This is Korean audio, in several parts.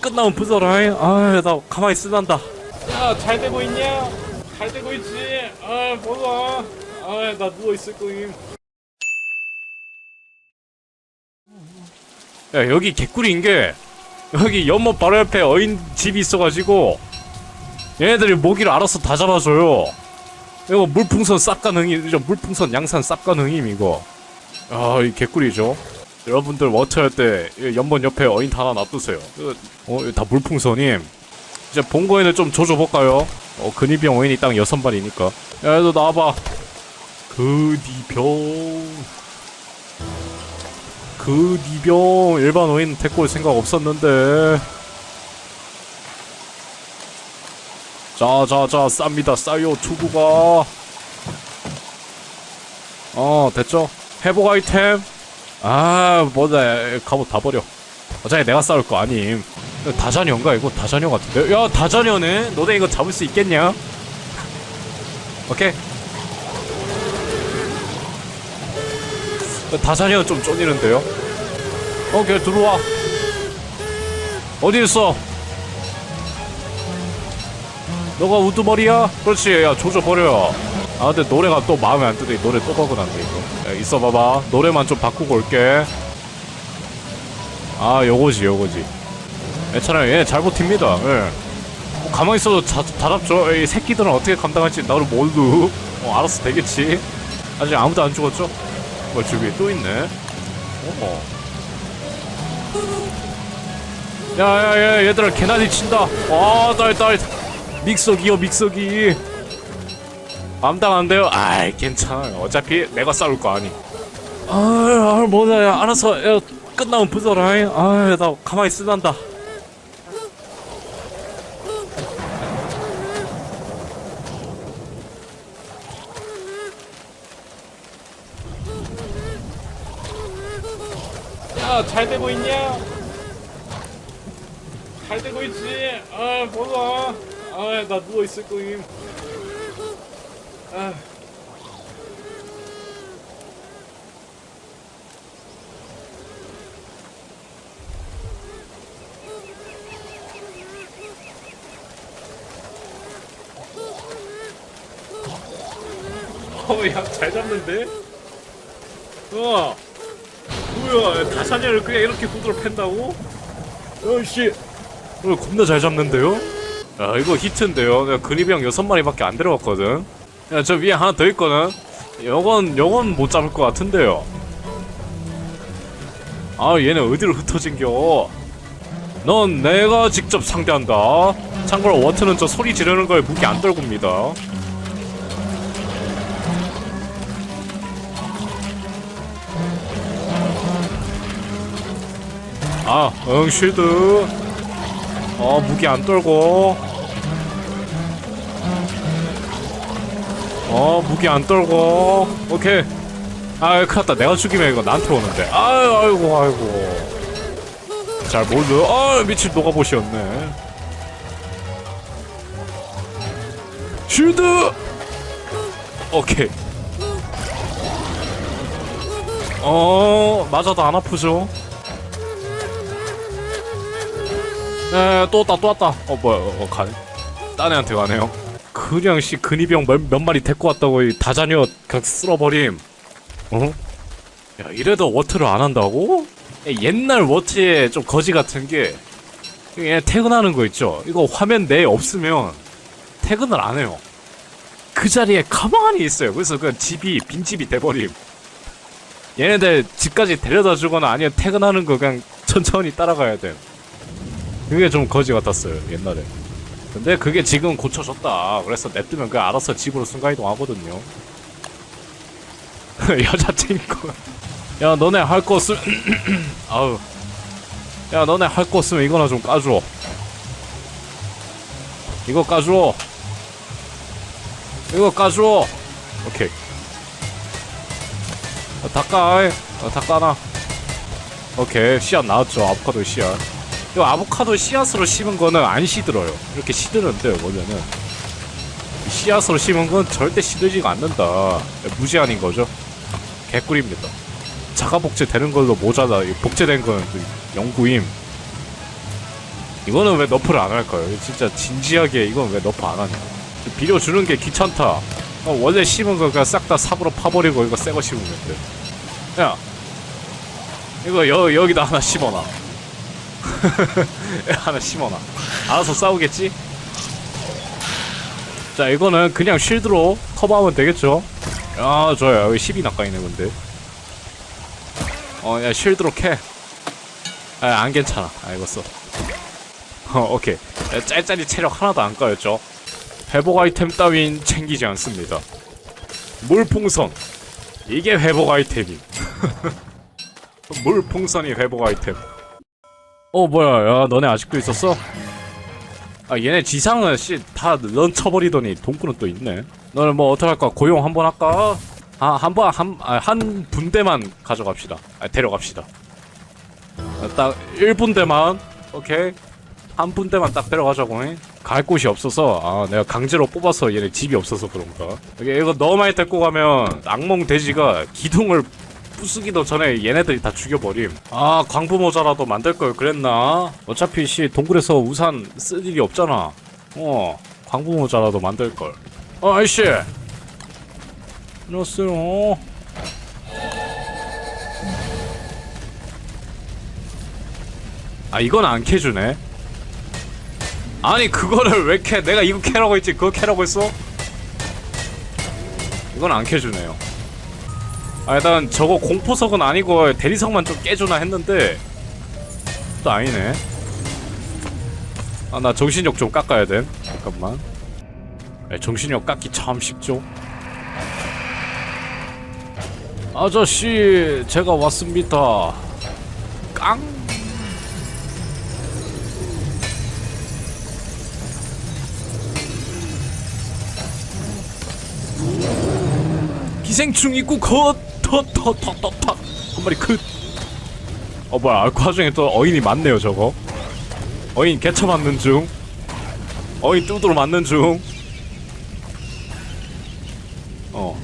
끝나면 부숴라. 아, 나 가만히 쓰단다. 야, 잘 되고 있냐? 잘 되고 있지. 아, 몰라. 아, 나 누워 있을 거임. 야, 여기 개꿀인 게 여기 연못 바로 옆에 어인 집이 있어가지고 얘네들이 모기를 알아서 다 잡아줘요. 이거 물풍선 쌉 가능이, 물풍선 양산 쌉 가능임 이거. 아, 이 개꿀이죠. 여러분들 워터 할 때 연못 옆에 어인 하나 놔두세요. 이거, 어, 다 물풍선임. 이제 본거에는 좀 조져볼까요? 어, 근위병 어인이 딱 여섯 마리니까. 야, 너 나와봐. 근위병. 근위병. 일반 어인 데리고 올 생각 없었는데. 자, 자, 자, 쌉니다. 싸요, 투구가. 어, 됐죠? 회복 아이템. 아, 뭐다. 갑옷 다 버려. 어차피 내가 싸울 거 아님. 다자녀인가? 이거 다자녀 같은데? 야, 다자녀네? 너네 이거 잡을 수 있겠냐? 오케이. 다자녀 좀 쫄리는데요? 오케이, 들어와. 어디 있어? 너가 우두머리야? 그렇지, 야, 조져 버려. 아, 근데 노래가 또 마음에 안 드네. 노래 또 박어놨네, 이거. 야, 있어 봐봐. 노래만 좀 바꾸고 올게. 아, 요거지, 요거지. 괜찮아요. 얘잘 버팁니다. 예. 뭐 가만히 있어도 자, 다 잡죠. 이 새끼들은 어떻게 감당할지 나도 모르고. 어, 알아서 되겠지. 아직 아무도 안 죽었죠? 뭐, 저기 또 있네. 어머. 야, 야, 야, 얘들아, 개나리 친다. 아, 딸, 딸. 믹서기요, 믹서기. 암당 안 돼요? 아이, 괜찮아요. 어차피 내가 싸울 거 아니. 아, 아 뭐냐, 야, 알아서, 야, 끝나면 부숴라. 아, 나 가만히 쓰단다. 야, 잘 되고 있냐? 잘 되고 있지. 아, 몰라. 아, 나 누워 있을 거임. 아. 어, 야, 잘 잡는데? 어. 뭐야, 다사냐를 그냥 이렇게 후드로 팬다고? 어이씨. 어, 겁나 잘 잡는데요? 야, 이거 히트인데요? 내가 근위병 여섯 마리밖에 안 들어갔거든? 야, 저 위에 하나 더 있거든? 요건, 요건 못 잡을 것 같은데요? 아, 얘네 어디로 흩어진겨? 넌 내가 직접 상대한다. 참고로 워트는 저 소리 지르는 거에 무기 안 떨굽니다. 아, 응, 쉴드. 어, 무기 안 떨고. 어, 무기 안 떨고. 오케이. 아, 큰일 났다. 내가 죽이면 이거 나한테 오는데. 아유, 아이고, 아이고. 잘 몰라. 아, 미친 녹아보시였네. 쉴드! 오케이. 어, 맞아도 안 아프죠? 에, 또 왔다, 또 왔다. 어, 뭐야, 어, 어, 가, 딴 애한테 가네요. 그냥 씨, 근위병 몇, 몇 마리 데리고 왔다고, 이 다자녀 그냥 쓸어버림. 어? 야, 이래도 워트를 안 한다고? 야, 옛날 워트에 좀 거지 같은 게, 얘 퇴근하는 거 있죠? 이거 화면 내에 없으면 퇴근을 안 해요. 그 자리에 가만히 있어요. 그래서 그냥 집이, 빈집이 돼버림. 얘네들 집까지 데려다 주거나 아니면 퇴근하는 거 그냥 천천히 따라가야 돼. 그게 좀 거지 같았어요 옛날에 근데 그게 지금 고쳐졌다. 그래서 냅두면 그 알아서 집으로 순간이동 하거든요. 여자친구 야 너네 할 거 없으면 아우. 야 너네 할 거 없으면 이거나 좀 까줘 이거 까줘 이거 까줘 오케이. 어, 다 까, 어, 다 까나. 오케이. 씨앗 나왔죠. 아보카도 씨앗 이 아보카도 씨앗으로 심은 거는 안 시들어요. 이렇게 시드는데 원래는 이 씨앗으로 심은 건 절대 시들지가 않는다. 무제한인 거죠. 개꿀입니다. 자가 복제 되는 걸로 모자다. 이 복제된 건그 영구임. 이거는 왜 너프를 안 할까요? 진짜 진지하게 이건 왜 너프 안 하냐? 빌려주는 게 귀찮다. 어, 원래 심은 거 그냥 싹 다 삽으로 파버리고 이거 새거 심으면 돼. 야, 이거 여, 여기다 하나 심어놔. 하나 심어놔. 알아서 싸우겠지? 자, 이거는 그냥 쉴드로 커버하면 되겠죠? 야, 좋아요. 여기 10이 나까이네, 근데. 어, 야, 쉴드로 캐. 아, 안 괜찮아. 알겠어. 어, 오케이. 야, 짤짤이 체력 하나도 안 까였죠? 회복 아이템 따윈 챙기지 않습니다. 물풍선. 이게 회복 아이템임. 물풍선이 회복 아이템. 어, 뭐야. 야, 너네 아직도 있었어? 아, 얘네 지상은 씨, 다 런쳐버리더니 동구는 또 있네. 너는 뭐 어떡할까? 고용 한 번 할까? 아, 한 번, 한, 아, 한 분대만 가져갑시다. 아, 데려갑시다. 아, 딱 1분대만. 오케이. 한 분대만 딱 데려가자고. 잉? 갈 곳이 없어서, 아, 내가 강제로 뽑아서 얘네 집이 없어서 그런가. 이게 이거 너무 많이 데리고 가면 악몽 돼지가 기둥을 부수기도 전에 얘네들이 다 죽여버림. 아, 광부 모자라도 만들 걸 그랬나? 어차피 씨 동굴에서 우산 쓸 일이 없잖아. 어, 광부 모자라도 만들 걸. 어, 아이씨. 안녕하세요. 아, 이건 안 캐주네. 아니, 그거를 왜 캐? 내가 이거 캐라고 했지. 그거 캐라고 했어? 이건 안 캐주네요. 아 일단 저거 공포석은 아니고 대리석만 좀 깨주나 했는데 또 아니네. 아 나 정신력 좀 깎아야 돼. 잠깐만. 에, 정신력 깎기 참 쉽죠? 아저씨 제가 왔습니다. 깡! 기생충 있고 컷 터터터터터 한 마리 컷 어 뭐야. 아, 그 와중에 또 어인이 많네요 저거. 어인 개처 맞는 중. 어인 뚜드러 맞는 중. 어.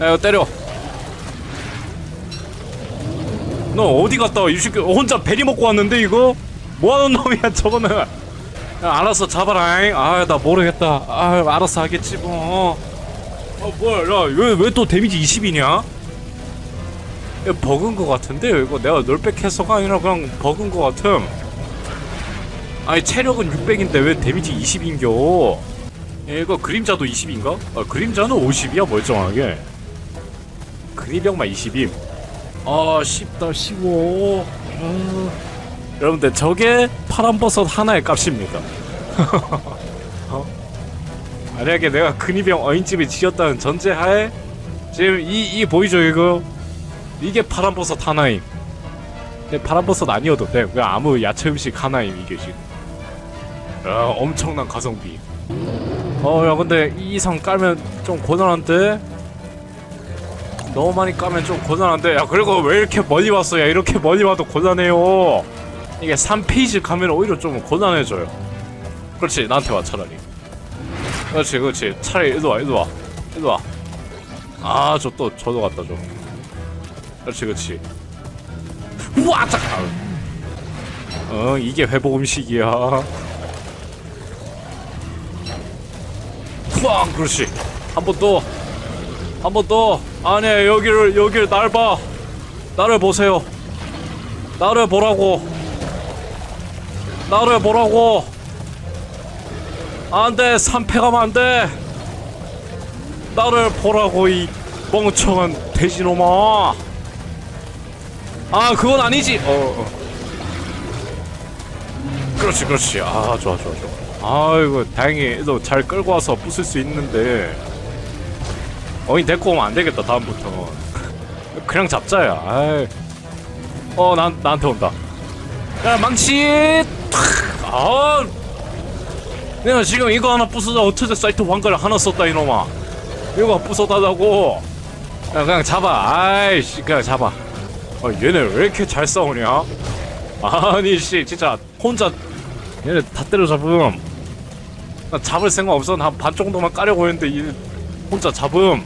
야 이거 때려. 너 어디 갔다 와? 이 새끼 혼자 베리 먹고 왔는데 이거? 뭐하는 놈이야 저거는 야, 알았어 잡아라잉. 아나 모르겠다. 아 알았어 하겠지 뭐. 어, 뭐야 야왜왜 또 데미지 20이냐? 야 버그인 거 같은데 이거? 내가 널백해서가 아니라 그냥 버그인 거 같음. 아니 체력은 600인데 왜 데미지 20인겨? 이거 그림자도 20인가? 아 그림자는 50이야 멀쩡하게. 그리병만 20임. 아 쉽다 쉬워 아... 여러분들 저게 파란버섯 하나의 값입니다. 어? 만약에 내가 근위병 어인집을 지었다는 전제하에 지금 이, 이 보이죠 이거? 이게 파란버섯 하나임. 근데 파란버섯 아니어도 돼. 그냥 아무 야채 음식 하나임 이게 지금. 야 엄청난 가성비. 어야 근데 이 이상 깔면 좀 고난한데? 너무 많이 까면 좀 고난한데? 야 그리고 왜 이렇게 멀리 왔어? 야 이렇게 멀리 와도 고난해요 이게 3페이지 가면 오히려 좀 고난해져요. 그렇지 나한테 와 차라리. 그렇지 그렇지. 차라리 일로 와 일로 와 일로 와아 저 또 저도 갔다 줘. 그렇지 그렇지. 우와 잠깐 어 이게 회복 음식이야. 후앙 그렇지. 한 번 더. 한 번 더. 아니 여기를 여기를 날 봐. 나를 보세요. 나를 보라고 나를 보라고? 안돼 3패 가면 안돼. 나를 보라고 이 멍청한 돼지놈아. 아 그건 아니지. 어, 어. 그렇지 그렇지. 아 좋아 좋아 좋아. 아이고 다행히 너잘 끌고 와서 부술 수 있는데. 어인 데리고 오면 안 되겠다 다음부터. 그냥 잡자야. 아이. 어난 나한테 온다. 야 망치! 탁! 아 내가 지금 이거 하나 부수다 어쩌자 사이트 왕가를 하나 썼다 이놈아. 이거 부숴달라고. 야 그냥 잡아. 아이씨 그냥 잡아. 아 얘네 왜 이렇게 잘 싸우냐? 아니 씨 진짜 혼자 얘네 다 때려잡음. 나 잡을 생각 없어 한 반 정도만 까려고 했는데 이 혼자 잡음.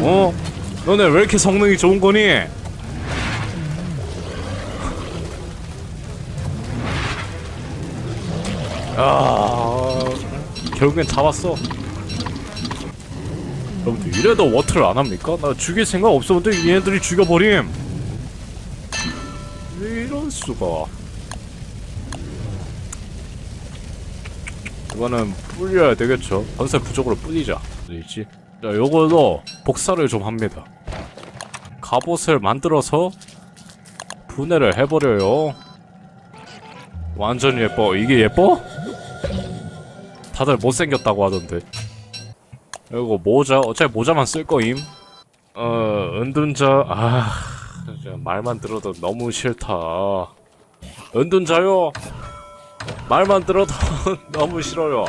어? 너네 왜 이렇게 성능이 좋은 거니? 아, 결국엔 잡았어. 여러분들 이래도 워트를 안 합니까? 나 죽일 생각 없었는데 얘네들이 죽여버림. 왜 이럴 수가? 이거는 불려야 되겠죠. 건설 부족으로 뿌리자. 있지? 자, 요걸로 복사를 좀 합니다. 갑옷을 만들어서 분해를 해버려요. 완전 예뻐. 이게 예뻐? 다들 못생겼다고 하던데. 이거 모자, 어차피 모자만 쓸 거임. 어, 은둔자, 아, 말만 들어도 너무 싫다. 은둔자요! 말만 들어도 너무 싫어요.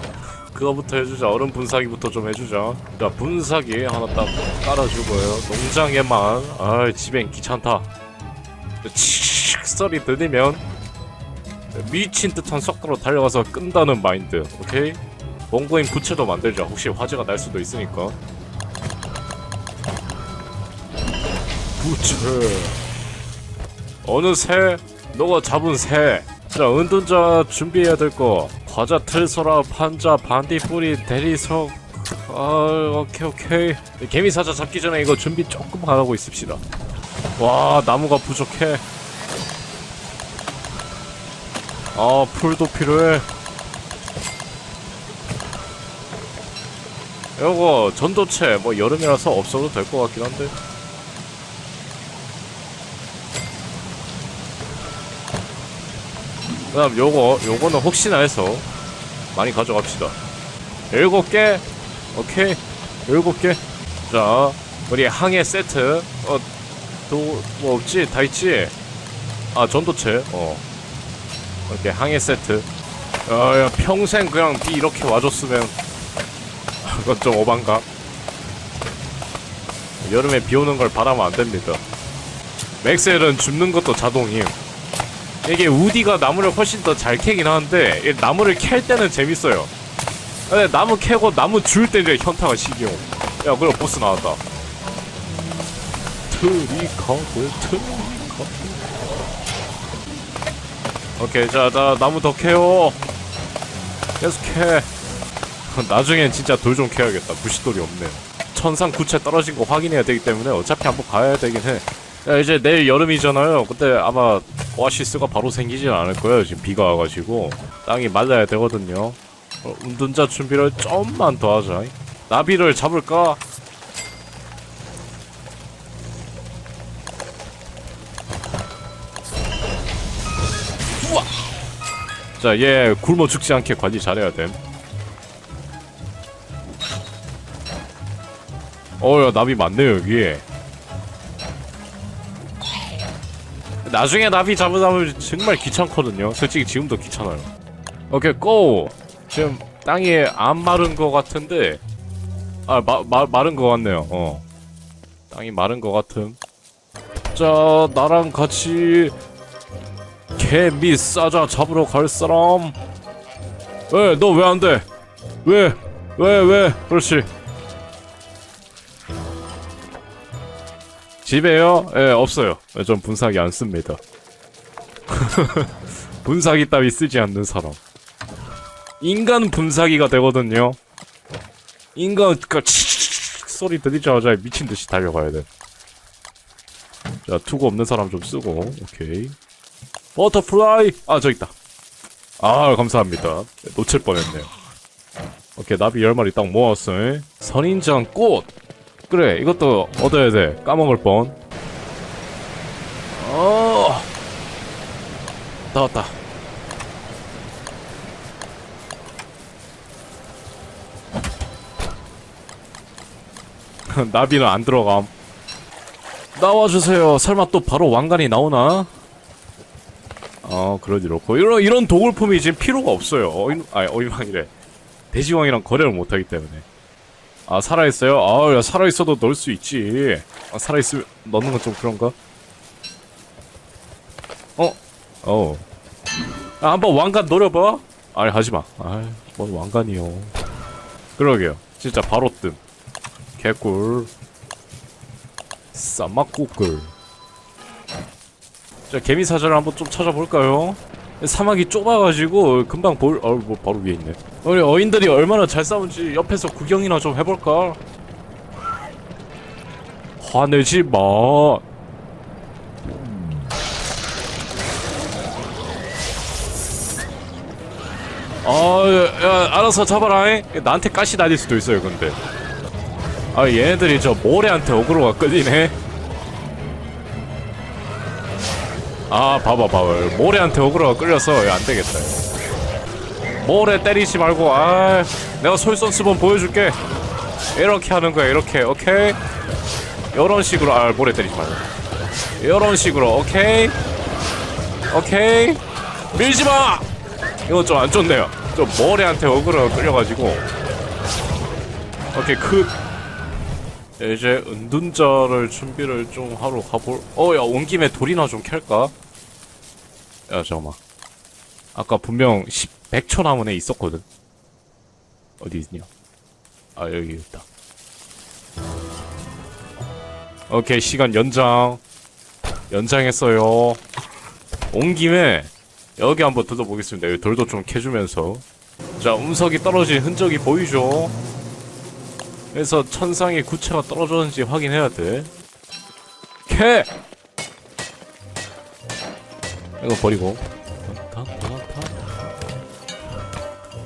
그거부터 해주자. 얼음 분사기부터 좀 해주자. 자, 분사기 하나 딱 깔아주고요. 농장에만. 아, 집엔 귀찮다. 칙 소리 들리면 미친 듯한 속도로 달려가서 끈다는 마인드. 오케이? 원고인 부채도 만들자. 혹시 화재가 날 수도 있으니까. 부채. 어느 새 너가 잡은 새. 자, 은둔자 준비해야 될 거. 과자 틀소라 판자 반딧불이 대리석. 아, 오케이 오케이. 개미 사자 잡기 전에 이거 준비 조금 하고 있읍시다. 와, 나무가 부족해. 아, 풀도 필요해. 요거 전도체 뭐 여름이라서 없어도 될 것 같긴 한데. 그 다음 요거 요거는 혹시나 해서 많이 가져갑시다. 일곱 개, 오케이, 일곱 개. 자, 우리 항해 세트. 어, 또 뭐 없지? 다 있지? 아 전도체. 어. 이렇게 항해 세트. 아, 야, 평생 그냥 비 이렇게 와줬으면 그건 좀 오반가. 여름에 비 오는 걸 바라면 안 됩니다. 맥셀은 줍는 것도 자동임. 이게 우디가 나무를 훨씬 더 잘 캐긴 하는데 이 나무를 캘 때는 재밌어요. 근데 나무 캐고 나무 줄 때 이제 현타가 시기용. 야, 그래 보스 나왔다. 트리커브 트리커브. 오케이, 자, 자 나무 더 캐요. 계속 캐. 나중엔 진짜 돌 좀 캐야겠다. 부시돌이 없네. 천상 구체 떨어진 거 확인해야 되기 때문에 어차피 한번 가야 되긴 해. 야, 이제 내일 여름이잖아요. 근데 아마 오아시스가 바로 생기진 않을 거예요. 지금 비가 와가지고 땅이 말라야 되거든요. 어, 운둔자 준비를 좀만 더 하자. 나비를 잡을까? 자, 얘 굶어 죽지 않게 관리 잘해야 됨. 어야 나비 많네요 여기. 나중에 나비 잡으면 정말 귀찮거든요. 솔직히 지금도 귀찮아요. 오케이 고. 지금 땅이 안 마른 것 같은데 아 마, 마, 마른 것 같네요. 어. 땅이 마른 것 같음. 자 나랑 같이 개미 싸자 잡으러 갈 사람. 왜 너 왜 안 돼? 왜? 왜 왜? 그렇지. 집에요? 예, 없어요. 예, 전 분사기 안 씁니다. 분사기 따위 쓰지 않는 사람. 인간 분사기가 되거든요. 인간 그 소리 들리자마자 미친 듯이 달려가야 돼. 자, 투구 없는 사람 좀 쓰고, 오케이. 버터플라이! 아, 저 있다. 아, 감사합니다. 놓칠 뻔했네요. 오케이, 나비 10마리 딱 모았어. 요 선인장 꽃! 그래 이것도 얻어야 돼. 까먹을 뻔. 어... 나왔다. 나비는 안 들어감. 나와주세요. 설마 또 바로 왕관이 나오나? 어 그러지 그렇고. 이런 이런 도굴품이 지금 필요가 없어요. 어인 아니 어인왕이래. 돼지왕이랑 거래를 못하기 때문에 아 살아있어요? 아야 살아있어도 넣을 수 있지 아 살아있으면 넣는 건 좀 그런가? 어? 어 아, 한번 왕관 노려봐? 아니 하지마 아뭔 왕관이요 그러게요 진짜 바로 뜸 개꿀 싸막국글 자 개미 사자를 한번 좀 찾아볼까요? 사막이 좁아가지고 금방 볼.. 어, 뭐 바로 위에 있네 우리 어인들이 얼마나 잘 싸운지 옆에서 구경이나 좀 해볼까? 화내지 마 아, 야, 야, 알아서 잡아라. 잉? 나한테 가시 다닐 수도 있어요, 근데. 아, 얘네들이 저 모래한테 어그로가 끌리네. 아, 봐봐, 봐봐. 모래한테 어그로가 끌려서 안 되겠다. 모래 때리지 말고, 아, 내가 솔선수범 보여줄게. 이렇게 하는 거야, 이렇게, 오케이? 이런 식으로, 아, 모래 때리지 말고. 이런 식으로, 오케이? 오케이? 밀지 마! 이거 좀 안 좋네요. 좀 머리한테 어그로 끌려가지고. 오케이 그 이제 은둔자를 준비를 좀 하러 가볼. 어야 온 김에 돌이나 좀 캘까? 야 잠깐만. 아까 분명 10, 100초 남은 애 있었거든. 어디 있냐? 아 여기 있다. 오케이 시간 연장. 연장했어요. 온 김에 여기 한번 둘러보겠습니다. 여기 돌도 좀 캐주면서. 자, 운석이 떨어진 흔적이 보이죠? 그래서 천상의 구체가 떨어졌는지 확인해야 돼. 캐! 이거 버리고.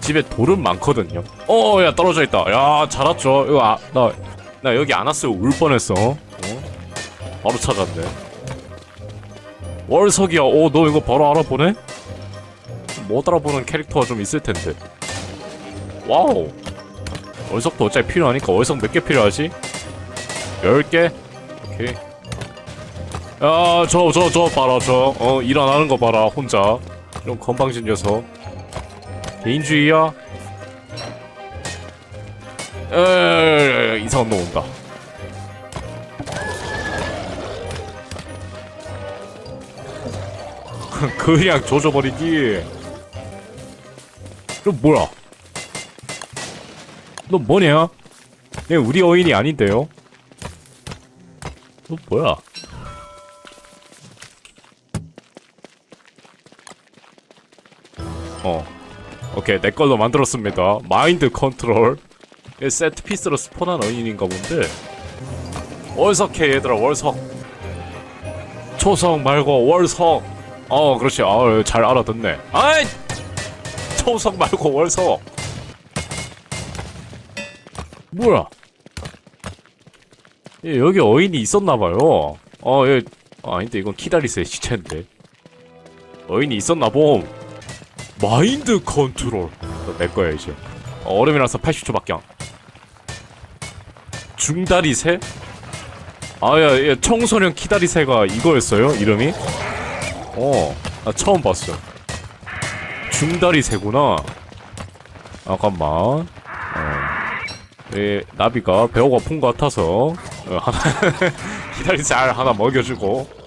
집에 돌은 많거든요. 어, 야, 떨어져 있다. 야, 잘 왔죠? 이거, 아, 나, 나 여기 안 왔으면 울 뻔했어. 어? 바로 찾았네. 월석이야. 오, 너 이거 바로 알아보네? 못 알아보는 캐릭터가 좀 있을 텐데. 와우. 월석도 어차피 필요하니까 월석 몇 개 필요하지? 10개? 오케이. 야, 저, 저, 저 봐라, 저. 어, 일어나는 거 봐라, 혼자. 이런 건방진 녀석. 개인주의야? 에, 이상한 놈 온다. 그냥 조져버리기. 너 뭐야? 너 뭐냐? 얘 우리 어인이 아닌데요? 너 뭐야? 어. 오케이, 내 걸로 만들었습니다. 마인드 컨트롤. 얘 세트 피스로 스폰한 어인인가 본데. 월석해, 얘들아, 월석. 초석 말고 월석. 어, 그렇지. 아, 잘 알아듣네. 아이! 초석 말고 월석. 뭐야? 예, 여기 어인이 있었나봐요. 어, 예. 아, 아닌데, 이건 키다리스의 시체인데. 어인이 있었나봄. 마인드 컨트롤. 내 거야, 이제. 어, 얼음이라서 80초밖에 안. 중다리 새? 아, 야, 야, 청소년 키다리 새가 이거였어요? 이름이? 어, 나 처음 봤어. 중다리 새구나. 잠깐만. 어. 예, 나비가 배가 고픈 것 같아서 어, 하나 기다리새 알 하나 먹여주고